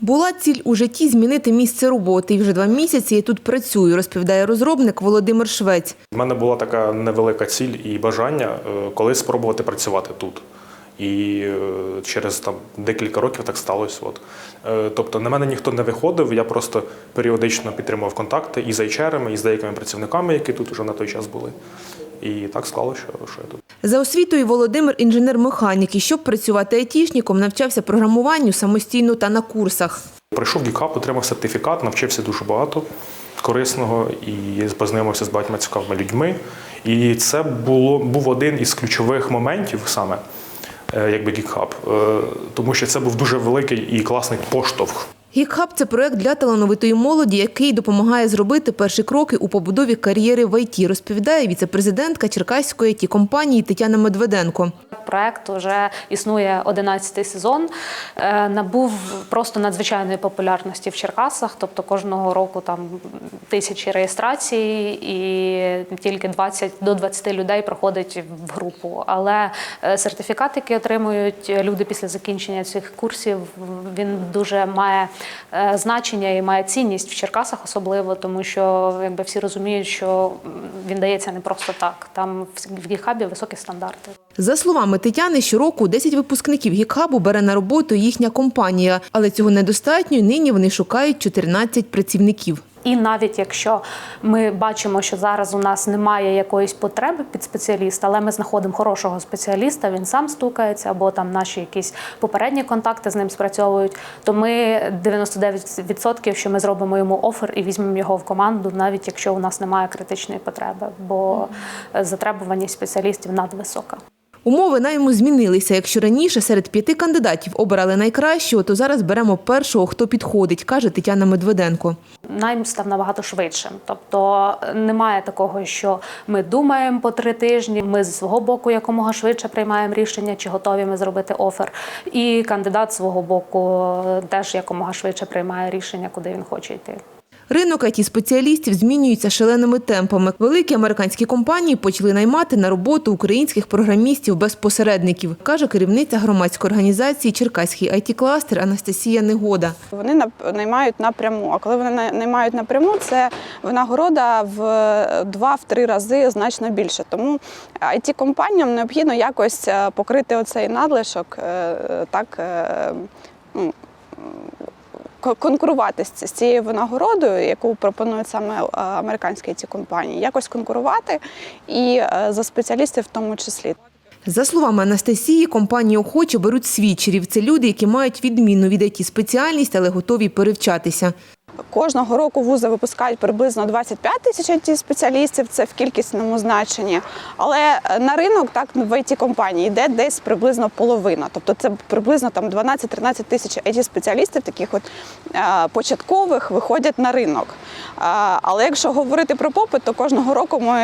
Була ціль у житті змінити місце роботи. І вже два місяці я тут працюю, розповідає розробник Володимир Швець. У мене була така невелика ціль і бажання е, колись спробувати працювати тут. І е, через там декілька років так сталося. От. Е, Тобто на мене ніхто не виходив, я просто періодично підтримував контакти і з HR, і з деякими працівниками, які тут вже на той час були. І так склалося, що, що я тут. За освітою Володимир інженер-механік і щоб працювати айтішником, навчався програмуванню самостійно та на курсах. Прийшов в GitHub, отримав сертифікат, навчився дуже багато корисного і познайомився з багатьма цікавими людьми. І це було, був один із ключових моментів саме, якби GitHub, е, тому що це був дуже великий і класний поштовх. Гікхаб це проект для талановитої молоді, який допомагає зробити перші кроки у побудові кар'єри в ІТ, розповідає віце-президентка Черкаської ІТ компанії Тетяна Медведенко. Проект вже існує 11 сезон. Е, Набув просто надзвичайної популярності в Черкасах. Тобто кожного року там тисячі реєстрацій, і тільки 20 до 20 людей проходить в групу. Але е, сертифікат, який отримують люди після закінчення цих курсів, він дуже має значення і має цінність в Черкасах, особливо тому, що якби всі розуміють, що він дається не просто так. Там в гіхабі високі стандарти. За словами Тетяни, щороку 10 випускників Гікхабу бере на роботу їхня компанія, але цього недостатньо. Нині вони шукають 14 працівників. І навіть якщо ми бачимо, що зараз у нас немає якоїсь потреби під спеціаліста, але ми знаходимо хорошого спеціаліста, він сам стукається, або там наші якісь попередні контакти з ним спрацьовують, то ми 99% що ми зробимо йому офер і візьмемо його в команду, навіть якщо у нас немає критичної потреби, бо затребуваність спеціалістів надвисока. Умови найму змінилися. Якщо раніше серед п'яти кандидатів обирали найкращого, то зараз беремо першого, хто підходить, каже Тетяна Медведенко. Найм став набагато швидшим. Тобто немає такого, що ми думаємо по три тижні. Ми з свого боку якомога швидше приймаємо рішення, чи готові ми зробити офер. І кандидат з свого боку теж якомога швидше приймає рішення, куди він хоче йти. Ринок it спеціалістів змінюється шаленими темпами. Великі американські компанії почали наймати на роботу українських програмістів без посередників, каже керівниця громадської організації Черкаський it кластер Анастасія Негода. Вони наймають напряму. А коли вони на- наймають напряму, це винагорода в два-три рази значно більше. Тому it компаніям необхідно якось е, покрити оцей надлишок, е, е, так. Конкурувати з цією винагородою, яку пропонують саме е, американські ці компанії, якось конкурувати і е, за спеціалістів в тому числі. За словами Анастасії, компанії охоче беруть свідчерів. Це люди, які мають відмінну від it спеціальність, але готові перевчатися. Кожного року вузи випускають приблизно 25 тисяч it спеціалістів, це в кількісному значенні. Але е, на ринок так в it компанії йде десь приблизно половина. Тобто це приблизно там 12-13 тисяч it спеціалістів, таких от е, початкових, виходять на ринок. Е, але якщо говорити про попит, то кожного року ми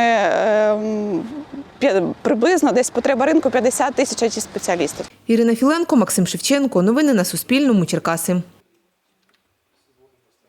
приблизно десь потреба ринку 50 тисяч it спеціалістів. Ірина Філенко, Максим Шевченко. Новини на Суспільному. Черкаси.